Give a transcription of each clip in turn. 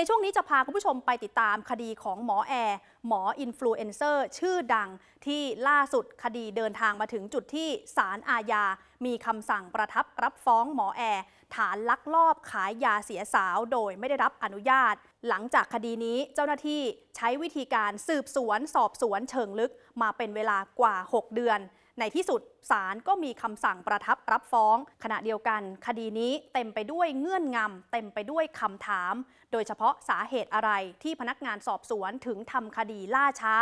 ในช่วงนี้จะพาคุณผู้ชมไปติดตามคดีของหมอแอร์ หมออินฟลูเอนเซอร์ชื่อดังที่ล่าสุดคดีเดินทางมาถึงจุดที่ศาลอาญา มีคำสั่งประทับรับฟ้องหมอแอร์ฐานลักลอบขายยาเสียสาวโดยไม่ได้รับอนุญาต หลังจากคดีนี้เจ้าหน้าที่ใช้วิธีการสืบสวนสอบสวนเชิงลึกมาเป็นเวลากว่า 6 เดือน ในที่สุดศาลก็มีคำสั่งประทับรับฟ้อง ขณะเดียวกัน คดีนี้เต็มไปด้วยเงื่อนงำเต็มไปด้วยคำถาม โดยเฉพาะสาเหตุอะไรที่พนักงานสอบสวนถึงทำคดีล่าช้า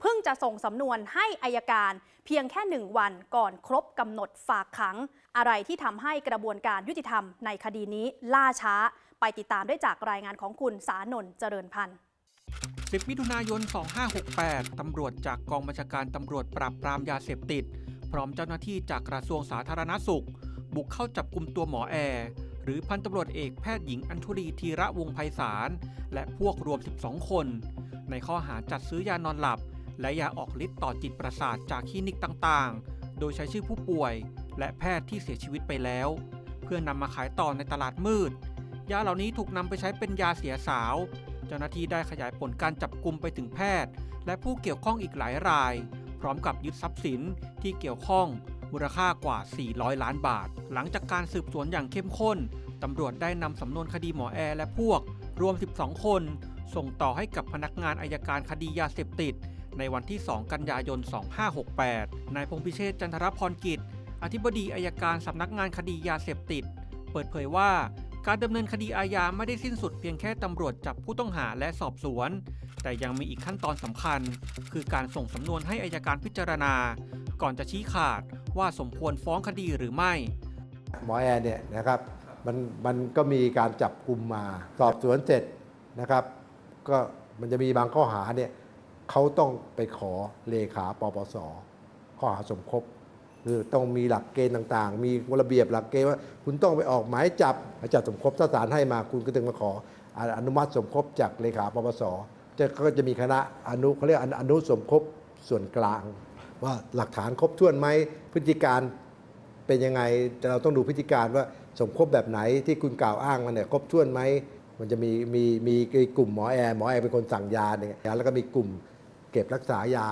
เพิ่งจะส่งสำนวนให้อายการ เพียงแค่หนึ่งวันก่อนครบกำหนดฝากขัง อะไรที่ทำให้กระบวนการยุติธรรมในคดีนี้ล่าช้า ไปติดตามได้จากรายงานของคุณสานนท์เจริญพันธ์10มิถุนายน 2568 ตำรวจจากกองบัญชาการตำรวจปราบปรามยาเสพติด ร้อมเจ้าหน้าที่จากกระทรวงสาธารณสุข บุกเข้าจับกลุ่มตัวหมอแอร์หรือพันตำรวจเอกแพทย์หญิงอัญชุลีธีระวงไพศาลและพวกรวม 12 คน ในข้อหาจัดซื้อยานอนหลับ และยาออกฤทธิ์ต่อจิตประสาทจากคลินิกต่างๆ โดยใช้ชื่อผู้ป่วย และแพทย์ที่เสียชีวิตไปแล้ว เพื่อนำมาขายต่อในตลาดมืด ยาเหล่านี้ถูกนำไปใช้เป็นยาเสียสาว เจ้าหน้าที่ได้ขยายผลการจับกลุ่มไปถึงแพทย์ และผู้เกี่ยวข้องอีกหลายราย ร้อมกับยึดทรัพย์สินที่เกี่ยวข้องมูลค่ากว่า 400 ล้านบาท หลังจากการสืบสวนอย่างเข้มข้นตำรวจได้นำสำนวนคดีหมอแอร์และพวก รวม 12 คน ส่งต่อให้กับพนักงานอายการคดียาเสพติด ในวันที่ 2 กันยายน 2568 นายพงพิเชษจันทรพรกิจ อธิบดีอายการสำนักงานคดียาเสพติด เปิดเผยว่าการดำเนินคดีอาญาไม่ได้สิ้นสุดเพียงแค่ตำรวจจับผู้ต้องหาและสอบสวน แต่ยังมีอีกขั้นตอนสำคัญ คือการส่งสำนวนให้อายการพิจารณา ก่อนจะชี้ขาดว่าสมควรฟ้องคดีหรือไม่ หมอแอร์เนี่ยนะครับมันมันก็มีการจับกลุ่มมาสอบสวนเสร็จนะครับ ก็มันจะมีบางข้อหาเนี่ยเขาต้องไปขอเลขาปปสข้อหาสมคบคือต้องมีหลักเกณฑ์ต่างๆ มีระเบียบหลักเกณฑ์ว่า คุณต้องไปออกหมายจับหมายจับสมคบถ้าศาลให้มาคุณก็ต้องมาขออนุมัติสมคบจากเลขาปปส จะก็จะมีคณะอนุเขาเรียกอนุสมคบส่วนกลาง ว่าหลักฐานครบถ้วนไหมพฤติการเป็นยังไงแต่เราต้องดูพฤติการว่าสมคบแบบไหนที่คุณกล่าวอ้างมันเนี่ยครบถ้วนไหมมันจะมีมีมีกลุ่มหมอแอร์หมอแอร์เป็นคนสั่งยาเนี่ยแล้วก็มีกลุ่มเก็บรักษายา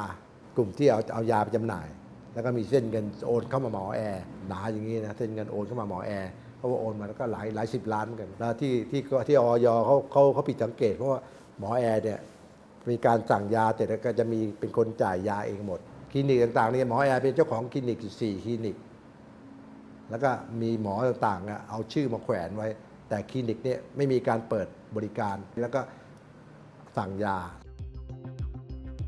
กลุ่มที่เอาเอายาไปจำหน่าย แล้วก็มีเส้นเงินโอนเข้ามาหมอแอร์หนาอย่างนี้นะเส้นเงินโอนเข้ามาหมอแอร์เพราะว่าโอนมาแล้วก็หลายหลายสิบล้านเหมือนกันแล้วที่ที่ที่ออยเขาเขาเขาผิดสังเกตเพราะว่า หมอแอร์เนี่ยมีการสั่งยาแต่แล้วก็จะมีเป็นคนจ่ายยาเองหมด คลินิกต่างๆเนี่ยหมอแอร์เป็นเจ้าของคลินิกสี่คลินิก แล้วก็มีหมอต่างๆเอาชื่อมาแขวนไว้ แต่คลินิกเนี่ยไม่มีการเปิดบริการแล้วก็สั่งยา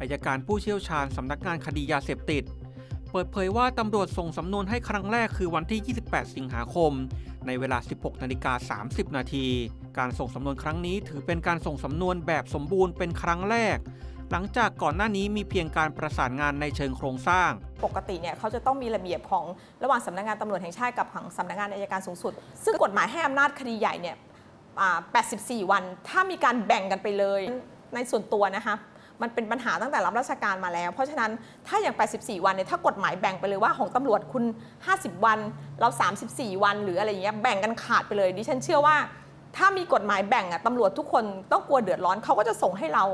อายการผู้เชี่ยวชาญสำนักงานคดียาเสพติด เปิดเผยว่าตำรวจส่งสำนวนให้ครั้งแรกคือวันที่ 28 สิงหาคม ในเวลา 16 นาฬิกา 30 นาที การส่งสำนวนครั้งนี้ถือเป็นการส่งสำนวนแบบสมบูรณ์เป็นครั้งแรก หลังจากก่อนหน้านี้มีเพียงการประสานงานในเชิงโครงสร้าง ปกติเนี่ยเขาจะต้องมีระเบียบของระหว่างสำนักงานตำรวจแห่งชาติกับของสำนักงานอายการสูงสุด ซึ่งกฎหมายให้อำนาจคดีใหญ่เนี่ย84 วัน ถ้ามีการแบ่งกันไปเลย ในส่วนตัวนะคะมันเป็นปัญหาตั้งแต่รับราชการมาแล้ว เพราะฉะนั้นถ้าอย่าง 84 วันเนี่ย ถ้ากฎหมายแบ่งไปเลยว่าของตำรวจคุณ 50 วัน เรา 34 วัน หรืออะไรอย่างเงี้ย แบ่งกันขาดไปเลย ดิฉันเชื่อว่า ถ้ามีกฎหมายแบ่งอะตำรวจทุกคนต้องกลัวเดือดร้อนเขาก็จะส่งให้เรา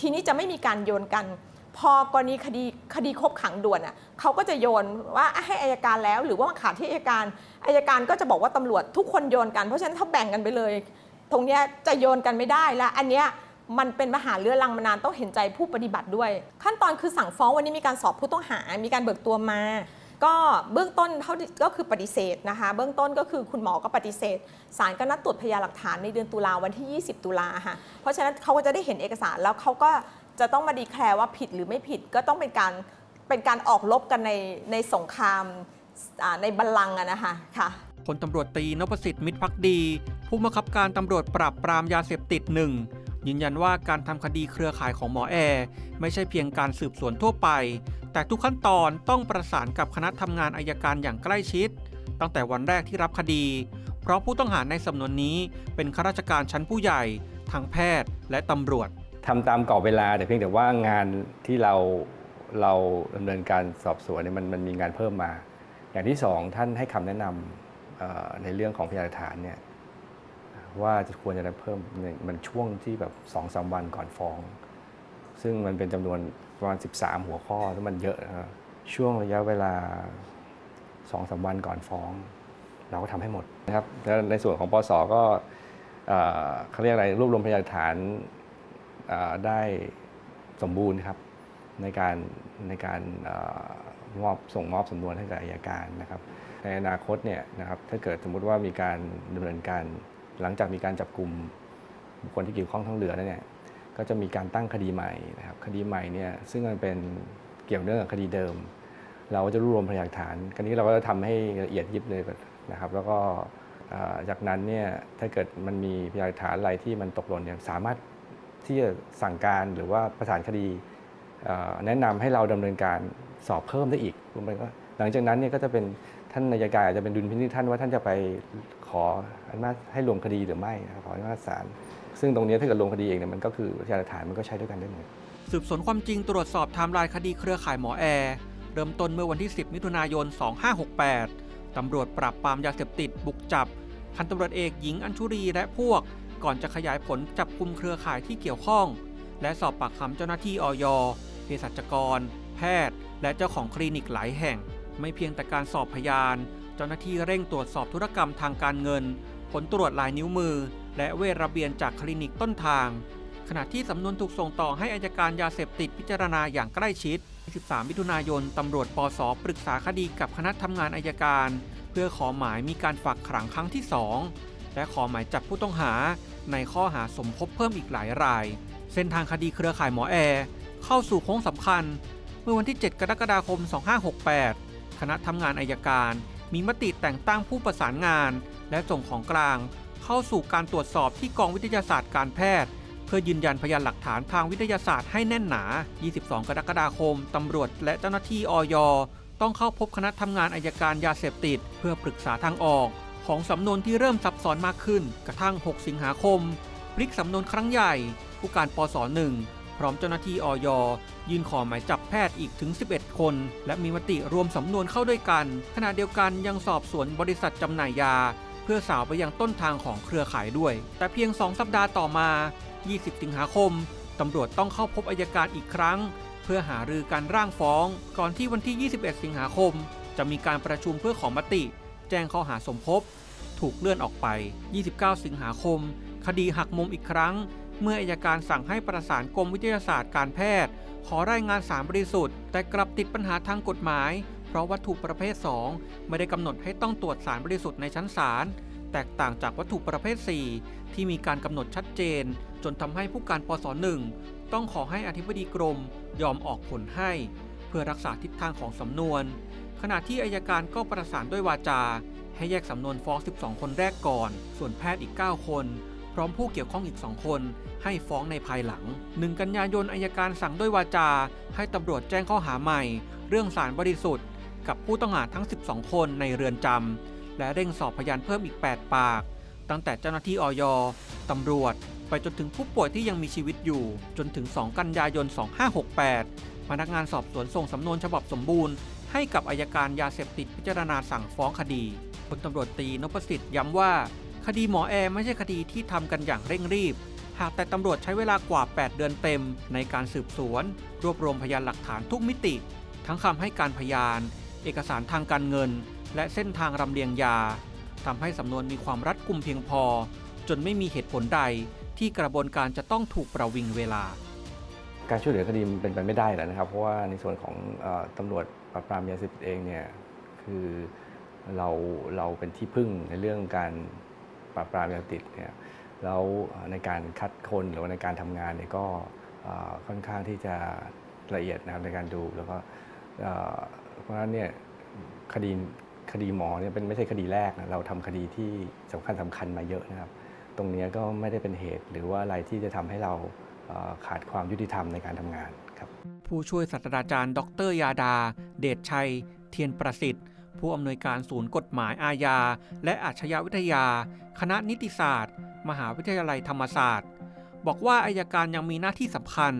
ทีนี้จะไม่มีการโยนกัน พอกรณีคดีคดีครบขังด่วนอะเขาก็จะโยนว่าให้อายการแล้ว หรือว่ามันขาดที่อายการอายการก็จะบอกว่าตำรวจทุกคนโยนกันเพราะฉะนั้นถ้าแบ่งกันไปเลย ตรงเนี้ยจะโยนกันไม่ได้และอันเนี้ยมันเป็นมหาเรือรังมานานต้องเห็นใจผู้ปฏิบัติด้วย ขั้นตอนคือสั่งฟ้องวันนี้มีการสอบผู้ต้องหา มีการเบิกตัวมา ก็เบื้องต้นเท่าก็คือปฏิเสธนะคะ เบื้องต้นก็คือคุณหมอก็ปฏิเสธศาลก็นัดตรวจพยานหลักฐานในเดือนตุลาวันที่ 20 ตุลาค่ะเพราะฉะนั้นเขาก็จะได้เห็นเอกสารแล้วเขาก็จะต้องมาดีแคลร์ว่าผิดหรือไม่ผิดก็ต้องเป็นการเป็นการออกรบกันในในสงครามในบัลลังก์อะนะคะค่ะพลตำรวจตีนพสิทธิ์มิตรพักดี ผู้บังคับการตำรวจปราบปรามยาเสพติดหนึ่ง ยืนยันว่าการทำคดีเครือข่ายของหมอแอร์ไม่ใช่เพียงการสืบสวนทั่วไป แต่ทุกขั้นตอนต้องประสานกับคณะทำงานอายการอย่างใกล้ชิด ตั้งแต่วันแรกที่รับคดี เพราะผู้ต้องหาในสำนวนนี้เป็นข้าราชการชั้นผู้ใหญ่ทางแพทย์และตำรวจทำตามกรอบเวลาแต่เพียงแต่ว่างานที่เราเราดำเนินการสอบสวนเนี่ยมันมันมีงานเพิ่มมา อย่างที่สองท่านให้คำแนะนำในเรื่องของพยานหลักฐานเนี่ย ว่าจะควรจะได้เพิ่มในมันช่วงที่แบบสองสามวันก่อนฟ้อง ซึ่งมันเป็นจำนวนประมาณ 13 หัวข้อที่มันเยอะนะครับช่วงระยะเวลาสองสามวันก่อนฟ้อง เราก็ทำให้หมดนะครับแล้วในส่วนของปสก็เขาเรียกอะไรรวบรวมพยานฐานได้สมบูรณ์ครับในการในการอมอบส่งมอบสำนวนให้กับอายการนะครับ ในอนาคตเนี่ยนะครับถ้าเกิดสมมุติว่ามีการดำเนินการ หลังจากมีการจับกลุ่มบุคคลที่เกี่ยวข้องทั้งเหลือแล้วเนี่ยก็จะมีการตั้งคดีใหม่นะครับคดีใหม่เนี่ยซึ่งมันเป็นเกี่ยวเนื่องกับคดีเดิม เราก็จะรวบรวมพยานหลักฐานคราวนี้เราก็จะทำให้ละเอียดยิบเลยนะครับ แล้วก็จากนั้นเนี่ยถ้าเกิดมันมีพยานหลักฐานอะไรที่มันตกหล่นเนี่ยสามารถที่จะสั่งการหรือว่าประสานคดีแนะนำให้เราดำเนินการสอบเพิ่มได้อีกรวมไปก็หลังจากนั้นเนี่ยก็จะเป็นท่านนายการอาจจะเป็นดุลพินิจท่านว่าท่านจะไป ขออนุญาตให้รวมคดีหรือไม่ขออนุญาตศาลซึ่งตรงนี้ถ้าเกิดลงคดีเองเนี่ยมันก็คือพยานหลักฐานมันก็ใช้ด้วยกันได้หมดสืบสวนความจริงตรวจสอบไทม์ไลน์คดีเครือข่ายหมอแอร์เริ่มต้นเมื่อวันที่ 10 มิถุนายน 2568 ตำรวจปราบปรามยาเสพติดบุกจับพันตำรวจเอกหญิงอัญชุรีและพวก ก่อนจะขยายผลจับกลุ่มเครือข่ายที่เกี่ยวข้อง และสอบปากคำเจ้าหน้าที่ออยเภสัชกร แพทย์ และเจ้าของคลินิกหลายแห่ง ไม่เพียงแต่การสอบพยาน จ้าหน้าที่เร่งตรวจสอบธุรกรรมทางการเงิน ผลตรวจลายนิ้วมือ และเวทระเบียนจากคลินิกต้นทาง ขณะที่สำนวนถูกส่งต่อให้อายการยาเสพติดพิจารณาอย่างใกล้ชิด 13 มิถุนายนตำรวจปสปรึกษาคดีกับคณะทำงานอายการ เพื่อขอหมายมีการฝากขังครั้งที่ 2 และขอหมายจับผู้ต้องหา ในข้อหาสมคบเพิ่มอีกหลายราย เส้นทางคดีเครือข่ายหมอแอร์เข้าสู่โค้งสำคัญ เมื่อวันที่ 7 กรกฎาคม 2568 คณะทำงานอายการ มีมติแต่งตั้งผู้ประสานงาน และส่งของกลาง เข้าสู่การตรวจสอบที่กองวิทยาศาสตร์การแพทย์ เพื่อยืนยันพยานหลักฐานทางวิทยาศาสตร์ให้แน่นหนา 22 กรกฎาคม ตำรวจและเจ้าหน้าที่ออยต้องเข้าพบคณะทำงานอายการยาเสพติด เพื่อปรึกษาทางออก ของสำนวนที่เริ่มซับซ้อนมากขึ้น กระทั่ง 6 สิงหาคมพลิกสำนวนครั้งใหญ่ ผู้การปศ1 พร้อมเจ้าหน้าที่ออยยื่นขอหมายจับแพทย์อีกถึง 11 คน และมีมติรวมสำนวนเข้าด้วยกัน ขณะเดียวกันยังสอบสวนบริษัทจำหน่ายยา เพื่อสาวไปยังต้นทางของเครือข่ายด้วย แต่เพียง 2 สัปดาห์ต่อมา 20 สิงหาคมตำรวจต้องเข้าพบอายการอีกครั้ง เพื่อหารือการร่างฟ้อง ก่อนที่วันที่ 21 สิงหาคม จะมีการประชุมเพื่อขอมติ แจ้งข้อหาสมคบถูกเลื่อนออกไป 29 สิงหาคม คดีหักมุมอีกครั้ง เมื่ออายการสั่งให้ประสานกรมวิทยาศาสตร์การแพทย์ ขอรายงานสารบริสุทธิ์ แต่กลับติดปัญหาทางกฎหมาย เพราะวัตถุประเภท 2 ไม่ได้กำหนดให้ต้องตรวจสารบริสุทธิ์ในชั้นศาลแตกต่างจากวัตถุประเภท 4 ที่มีการกำหนดชัดเจน จนทำให้ผู้การปศ1ต้องขอให้อธิบดีกรม ยอมออกผลให้ เพื่อรักษาทิศทางของสำนวน ขณะที่อายการก็ประสานด้วยวาจา ให้แยกสำนวนฟ้อง 12 คนแรกก่อน ส่วนแพทย์อีก 9 คน พร้อมผู้เกี่ยวข้องอีก2คน ให้ฟ้องในภายหลัง 1 กันยายนอายการสั่งด้วยวาจา ให้ตำรวจแจ้งข้อหาใหม่ เรื่องสารบริสุทธิ์ กับผู้ต้องหาทั้ง 12 คนในเรือนจำและเร่งสอบพยานเพิ่มอีก 8 ปาก ตั้งแต่เจ้าหน้าที่ออยตำรวจ ไปจนถึงผู้ป่วยที่ยังมีชีวิตอยู่ จนถึง 2 กันยายน 2568 พนักงานสอบสวนส่งสำนวนฉบับสมบูรณ์ให้กับอายการยาเสพติดพิจารณาสั่งฟ้องคดีพลตำรวจตีนพสิทธิ์ย้ำว่า คดีหมอแอร์ไม่ใช่คดีที่ทำกันอย่างเร่งรีบ หากแต่ตำรวจใช้เวลากว่า 8 เดือนเต็ม ในการสืบสวน รวบรวมพยานหลักฐานทุกมิติ ทั้งคำให้การพยาน เอกสารทางการเงิน และเส้นทางรำเลียงยาทำให้สำนวนมีความรัดกุมเพียงพอ จนไม่มีเหตุผลใดที่กระบวนการจะต้องถูกประวิงเวลา การช่วยเหลือคดีมันเป็นไปไม่ได้แล้วนะครับ เพราะว่าในส่วนของออตำรวจปราบปรามยาเสพติดเองเนี่ยคือเราเราเป็นที่พึ่งในเรื่องการ ปราบปรามยาเสพติดเนี่ยแล้วในการคัดคนหรือว่าในการทำงานเนี่ยก็ค่อนข้างที่จะละเอียดนะครับในการดูแล้วก็เพราะฉะนั้นเนี่ยคดีคดีหมอเนี่ยเป็นไม่ใช่คดีแรกนะเราทำคดีที่สำคัญสำคัญมาเยอะนะครับ ตรงนี้ก็ไม่ได้เป็นเหตุหรือว่าอะไรที่จะทำให้เราขาดความยุติธรรมในการทำงานครับผู้ช่วยศาสตราจารย์ ดรยาดา เดชชัย เทียนประสิทธิ์ ผู้อำนวยการศูนย์กฎหมายอาญา และอาชญาวิทยา คณะนิติศาสตร์ มหาวิทยาลัยธรรมศาสตร์ บอกว่าอายการยังมีหน้าที่สำคัญ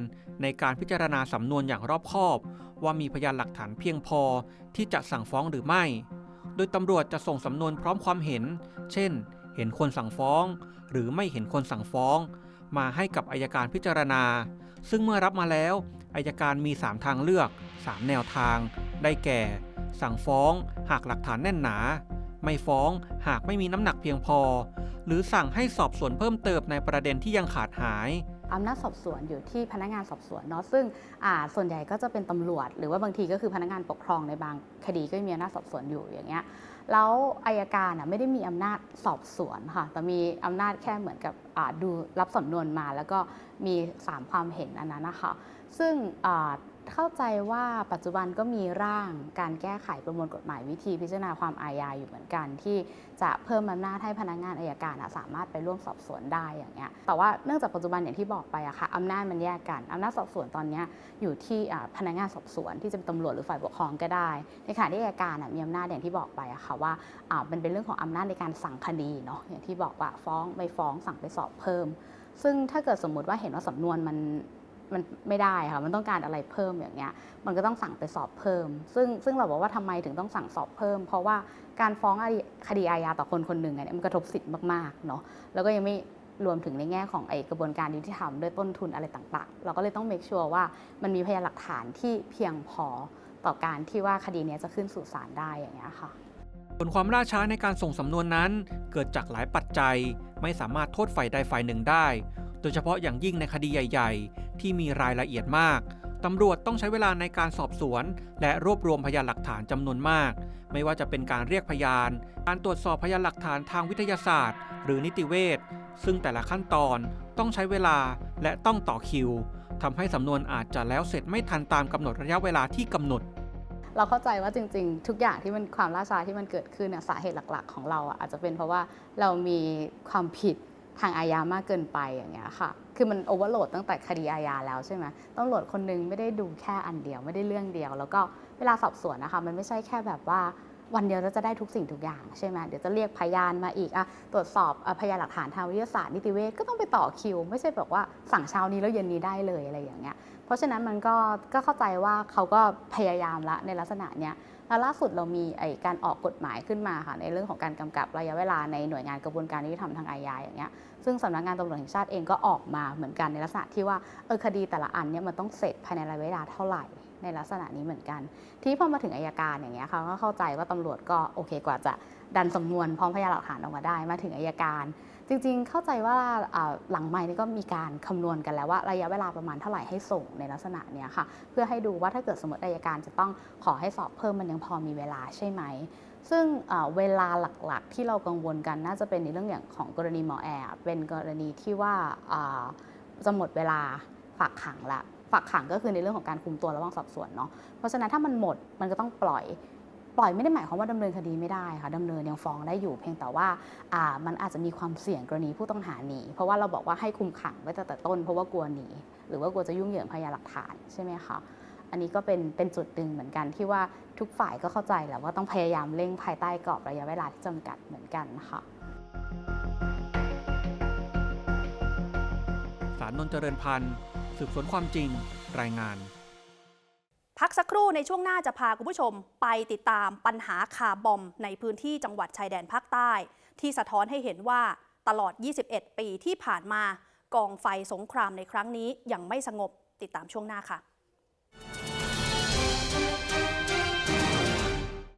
ในการพิจารณาสำนวนอย่างรอบคอบ ว่ามีพยานหลักฐานเพียงพอที่จะสั่งฟ้องหรือไม่ โดยตำรวจจะส่งสำนวนพร้อมความเห็น เช่น เห็นควรสั่งฟ้อง หรือไม่เห็นคนสั่งฟ้อง มาให้กับอายการพิจารณา ซึ่งเมื่อรับมาแล้วอายการมี 3 ทางเลือก 3 แนวทาง ได้แก่ สั่งฟ้องหากหลักฐานแน่นหนา ไม่ฟ้องหากไม่มีน้ำหนักเพียงพอ หรือสั่งให้สอบสวนเพิ่มเติมในประเด็นที่ยังขาดหายอำนาจสอบสวนอยู่ที่พนักงานสอบสวนเนาะซึ่งส่วนใหญ่ก็จะเป็นตำรวจ หรือว่าบางทีก็คือพนักงานปกครองในบางคดีก็มีอำนาจสอบสวนอยู่อย่างเงี้ยแล้วอายการอะไม่ได้มีอำนาจสอบสวนค่ะแต่มีอำนาจแค่เหมือนกับดูรับสำนวนมา แล้วก็มีสามความเห็นอันนั้นนะคะซึ่ง เข้าใจว่าปัจจุบันก็มีร่างการแก้ไขประมวลกฎหมายวิธีพิจารณาความอาญาอยู่เหมือนกัน ที่จะเพิ่มอำนาจให้พนักงานอายการสามารถไปร่วมสอบสวนได้อย่างเงี้ยแต่ว่าเนื่องจากปัจจุบันอย่างที่บอกไปอะค่ะอำนาจมันแยกกันอำนาจสอบสวนตอนนี้อยู่ที่พนักงานสอบสวนที่จะเป็นตำรวจหรือฝ่ายปกครองก็ได้ ในขณะที่อายการมีอำนาจอย่างที่บอกไปอะค่ะว่าามันเป็นเรื่องของอำนาจในการสั่งคดีเนาะอย่างที่บอกว่าฟ้องไม่ฟ้องสั่งไปสอบเพิ่ม ซึ่งถ้าเกิดสมมุติว่าเห็นว่าสำนวนมัน มันไม่ได้ค่ะมันต้องการอะไรเพิ่มอย่างเงี้ยมันก็ต้องสั่งไปสอบเพิ่ม ซึ่งซึ่งเราบอกว่าทำไมถึงต้องสั่งสอบเพิ่ม เพราะว่าการฟ้องคดีอาญาต่อคนคนหนึ่งเนี่ยมันกระทบสิทธิ์มากๆเนาะแล้วก็ยังไม่รวมถึงในแง่ของไอกระบวนการยุติธรรมด้วยต้นทุนอะไรต่างๆ เราก็เลยต้อง make sure ว่ามันมีพยานหลักฐานที่เพียงพอต่อการที่ว่าคดีนี้จะขึ้นสู่ศาลได้อย่างเงี้ยค่ะผลความล่าช้าในการส่งสำนวนนั้นเกิดจากหลายปัจจัย ไม่สามารถโทษฝ่ายใดฝ่ายหนึ่งได้ โดยเฉพาะอย่างยิ่งในคดีใหญ่ๆ ที่มีรายละเอียดมากตำรวจต้องใช้เวลาในการสอบสวน และรวบรวมพยานหลักฐานจำนวนมาก ไม่ว่าจะเป็นการเรียกพยาน การตรวจสอบพยานหลักฐานทางวิทยาศาสตร์ หรือนิติเวชซึ่งแต่ละขั้นตอนต้องใช้เวลาและต้องต่อคิวทำให้สำนวนอาจจะแล้วเสร็จไม่ทันตามกำหนดระยะเวลาที่กำหนดเราเข้าใจว่าจริงๆ ทุกอย่างที่มันความล่าช้าที่มันเกิดขึ้นเนี่ยสาเหตุหลักๆ ของเราอะอาจจะเป็นเพราะว่าเรามีความผิด ทางอาญามากเกินไปอย่างเงี้ยค่ะ คือมันโอเวอร์โหลดตั้งแต่คดีอาญาแล้วใช่ไหมตำรวจคนหนึงไม่ได้ดูแค่อันเดียวไม่ได้เรื่องเดียว แล้วก็เวลาสอบสวนนะคะ มันไม่ใช่แค่แบบว่าวันเดียวเราจะได้ทุกสิ่งทุกอย่างใช่ไหมเดี๋ยวจะเรียกพยานมาอีกอะตรวจสอบอะพยานหลักฐานทางวิทยาศาสตร์นิติเวชก็ต้องไปต่อคิว ไม่ใช่แบบว่าสั่งเช้านี้แล้วเย็นนี้ได้เลยอะไรอย่างเงี้ย เพราะฉะนั้นมันก็ก็เข้าใจว่าเขาก็พยายามละในลักษณะเนี้ย แล้วล่าสุดเรามีไอการออกกฎหมายขึ้นมาค่ะในเรื่องของการกำกับระยะเวลาในหน่วยงานกระบวนการยุติธรรมทางอาญาอย่างเงี้ยซึ่งสำนักงานตำรวจแห่งชาติเองก็ออกมาเหมือนกันในลักษณะที่ว่าเออคดีแต่ละอันเนี่ยมันต้องเสร็จภายในระยะเวลาเท่าไหร่ในลักษณะนี้เหมือนกัน ที่พอมาถึงอายการอย่างเงี้ยค่ะก็เข้าใจว่าตำรวจก็โอเคกว่าจะดันสำนวนพร้อมพยานหลักฐานออกมาได้มาถึงอายการ จริงๆเข้าใจว่าหลังไม้นี่ก็มีการคำนวณกันแล้วว่าระยะเวลาประมาณเท่าไหร่ให้ส่งในลักษณะเนี้ยค่ะ เพื่อให้ดูว่าถ้าเกิดสมมติอายการจะต้องขอให้สอบเพิ่มมันยังพอมีเวลาใช่ไหมซึ่งเวลาหลักๆ ที่เรากังวลกันน่าจะเป็นในเรื่องอย่างของกรณีหมอแอร์เป็นกรณีที่ว่าอ่าจะหมดเวลาฝากขังละฝากขังก็คือในเรื่องของการคุมตัวระหว่างสอบสวนเนาะเพราะฉะนั้นถ้ามันหมดมันก็ต้องปล่อย ปล่อยไม่ได้หมายความว่าดำเนินคดีไม่ได้ค่ะดำเนินยังฟ้องได้อยู่ เพียงแต่ว่ามันอาจจะมีความเสี่ยงกรณีผู้ต้องหาหนีเพราะว่าเราบอกว่าให้คุมขังไว้ตั้งแต่ต้น เพราะว่ากลัวหนีหรือว่ากลัวจะยุ่งเหยิงพยานหลักฐานใช่ไหมคะอันนี้ก็เป็นเป็นจุดหนึ่งเหมือนกันที่ว่าทุกฝ่ายก็เข้าใจแหละว่าต้องพยายามเร่งภายใต้กรอบระยะเวลาที่จำกัดเหมือนกันค่ะสารนนท์เจริญพันธ์สืบสวนความจริงรายงาน พักสักครู่ในช่วงหน้าจะพาคุณผู้ชมไปติดตามปัญหาคาบอมในพื้นที่จังหวัดชายแดนภาคใต้ ที่สะท้อนให้เห็นว่าตลอด 21 ปีที่ผ่านมากองไฟสงครามในครั้งนี้ยังไม่สงบติดตามช่วงหน้าค่ะ